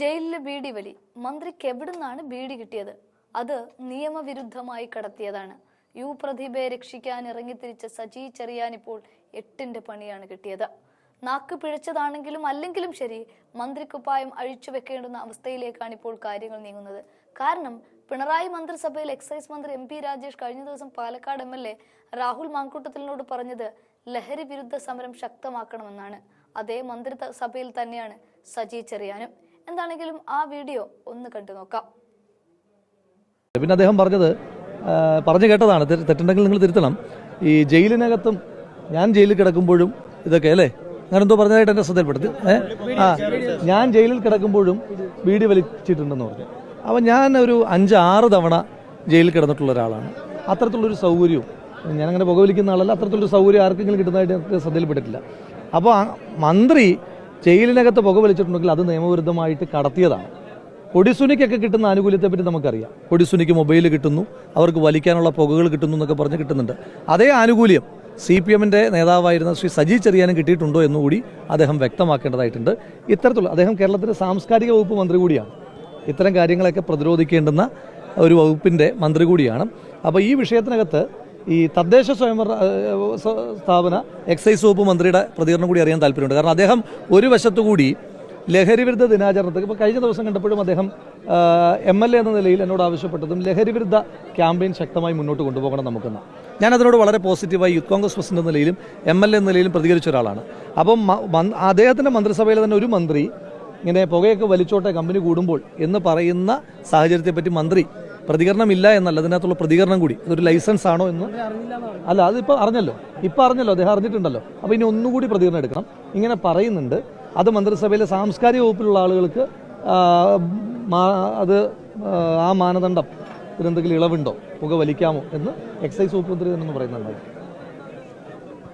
ജയിലിലെ ബീഡി വലി. മന്ത്രിക്ക് എവിടുന്നാണ് ബീഡി കിട്ടിയത്? അത് നിയമവിരുദ്ധമായി കടത്തിയതാണ്. യു പ്രതിഭയെ രക്ഷിക്കാൻ ഇറങ്ങിത്തിരിച്ച സജി ചെറിയാൻ ഇപ്പോൾ എട്ടിന്റെ പണിയാണ് കിട്ടിയത്. നാക്ക് പിഴച്ചതാണെങ്കിലും അല്ലെങ്കിലും ശരി മന്ത്രിക്കുപ്പായം അഴിച്ചു വെക്കേണ്ടുന്ന അവസ്ഥയിലേക്കാണ് ഇപ്പോൾ കാര്യങ്ങൾ നീങ്ങുന്നത്. കാരണം പിണറായി മന്ത്രിസഭയിൽ എക്സൈസ് മന്ത്രി എം പി രാജേഷ് കഴിഞ്ഞ ദിവസം Palakkad M L A Rahul മാങ്കൂട്ടത്തിലിനോട് പറഞ്ഞത് ലഹരി വിരുദ്ധ സമരം ശക്തമാക്കണമെന്നാണ്. അതേ മന്ത്രിസഭയിൽ തന്നെയാണ് സജി ചെറിയാനും. എന്താണെങ്കിലും ആ വീഡിയോ ഒന്ന് കണ്ടു നോക്കാം. പിന്നെ അദ്ദേഹം പറഞ്ഞത് പറഞ്ഞു കേട്ടതാണ് തെറ്റുണ്ടെങ്കിൽ നിങ്ങൾ തിരുത്തണം. ഈ ജയിലിനകത്തും ഞാൻ ജയിലിൽ കിടക്കുമ്പോഴും ഇതൊക്കെ അല്ലേ? അങ്ങനെ എന്തോ പറഞ്ഞതായിട്ട് എന്നെ ശ്രദ്ധയിൽപ്പെടുത്തി. ഏ? ആ ഞാൻ ജയിലിൽ കിടക്കുമ്പോഴും വീഡിയോ വലിച്ചിട്ടുണ്ടെന്ന് പറഞ്ഞു. അപ്പോൾ ഞാൻ ഒരു അഞ്ച് ആറ് തവണ ജയിലിൽ കിടന്നിട്ടുള്ള ഒരാളാണ്. അത്തരത്തിലുള്ളൊരു സൗകര്യവും ഞാനങ്ങനെ പുകവലിക്കുന്ന ആളല്ല അത്തരത്തിലൊരു സൗകര്യം ആർക്കെങ്കിലും കിട്ടുന്നതായിട്ട് ശ്രദ്ധയിൽപ്പെട്ടിട്ടില്ല. അപ്പോൾ മന്ത്രി ജയിലിനകത്ത് പുകവലിച്ചിട്ടുണ്ടെങ്കിൽ അത് നിയമവിരുദ്ധമായിട്ട് കടത്തിയതാണ്. കൊടിസുനിക്കൊക്കെ കിട്ടുന്ന ആനുകൂല്യത്തെ പറ്റി നമുക്കറിയാം. കൊടിസുനിക്ക് മൊബൈൽ കിട്ടുന്നു അവർക്ക് വലിക്കാനുള്ള പുകകൾ കിട്ടുന്നു എന്നൊക്കെ പറഞ്ഞ് കിട്ടുന്നുണ്ട്. അതേ ആനുകൂല്യം സി പി എമ്മിന്റെ നേതാവായിരുന്ന ശ്രീ സജി ചെറിയാനും കിട്ടിയിട്ടുണ്ടോ എന്നുകൂടി അദ്ദേഹം വ്യക്തമാക്കേണ്ടതായിട്ടുണ്ട്. ഇത്തരത്തിലുള്ള അദ്ദേഹം കേരളത്തിന്റെ സാംസ്കാരിക വകുപ്പ് മന്ത്രി കൂടിയാണ്. ഇത്തരം കാര്യങ്ങളൊക്കെ പ്രതിരോധിക്കേണ്ടുന്ന ഒരു വകുപ്പിന്റെ മന്ത്രി കൂടിയാണ്. അപ്പോൾ ഈ വിഷയത്തിനകത്ത് ഈ തദ്ദേശ സ്വയംഭരണ സ്ഥാപന എക്സൈസ് വകുപ്പ് മന്ത്രിയുടെ പ്രതികരണം കൂടി അറിയാൻ താല്പര്യമുണ്ട്. കാരണം അദ്ദേഹം ഒരു വശത്തു കൂടി ലഹരിവിരുദ്ധ ദിനാചരണത്തിൽ ഇപ്പോൾ കഴിഞ്ഞ ദിവസം കണ്ടപ്പോഴും അദ്ദേഹം എം എൽ എ എന്ന നിലയിൽ എന്നോട് ആവശ്യപ്പെട്ടതും ലഹരിവിരുദ്ധ ക്യാമ്പയിൻ ശക്തമായി മുന്നോട്ട് കൊണ്ടുപോകണം നമുക്കെന്ന്. ഞാൻ അതിനോട് വളരെ പോസിറ്റീവായി യൂത്ത് കോൺഗ്രസ് പ്രസിഡന്റ് എന്ന നിലയിലും എം എൽ എ എന്ന നിലയിലും പ്രതികരിച്ച ഒരാളാണ്. അപ്പം അദ്ദേഹത്തിന്റെ മന്ത്രിസഭയിലെ തന്നെ ഒരു മന്ത്രി ഇങ്ങനെ പുകയൊക്കെ വലിച്ചോട്ടെ കമ്പനി കൂടുമ്പോൾ എന്ന് പറയുന്ന സാഹചര്യത്തെപ്പറ്റി മന്ത്രി പ്രതികരണമില്ല എന്നല്ല അതിനകത്തുള്ള പ്രതികരണം കൂടി. അതൊരു ലൈസൻസ് ആണോ എന്ന്. അല്ല അതിപ്പോൾ അറിഞ്ഞല്ലോ. ഇപ്പം അറിഞ്ഞല്ലോ അദ്ദേഹം അറിഞ്ഞിട്ടുണ്ടല്ലോ. അപ്പോൾ ഇനി ഒന്നുകൂടി പ്രതികരണം എടുക്കണം. ഇങ്ങനെ പറയുന്നുണ്ട്. അത് മന്ത്രിസഭയിലെ സാംസ്കാരിക വകുപ്പിലുള്ള ആളുകൾക്ക് അത് ആ, മാനദണ്ഡം ഇതിനെന്തെങ്കിലും ഇളവുണ്ടോ? പുക വലിക്കാമോ എന്ന് എക്സൈസ് വകുപ്പ് മന്ത്രി തന്നെ പറയുന്നുണ്ടായി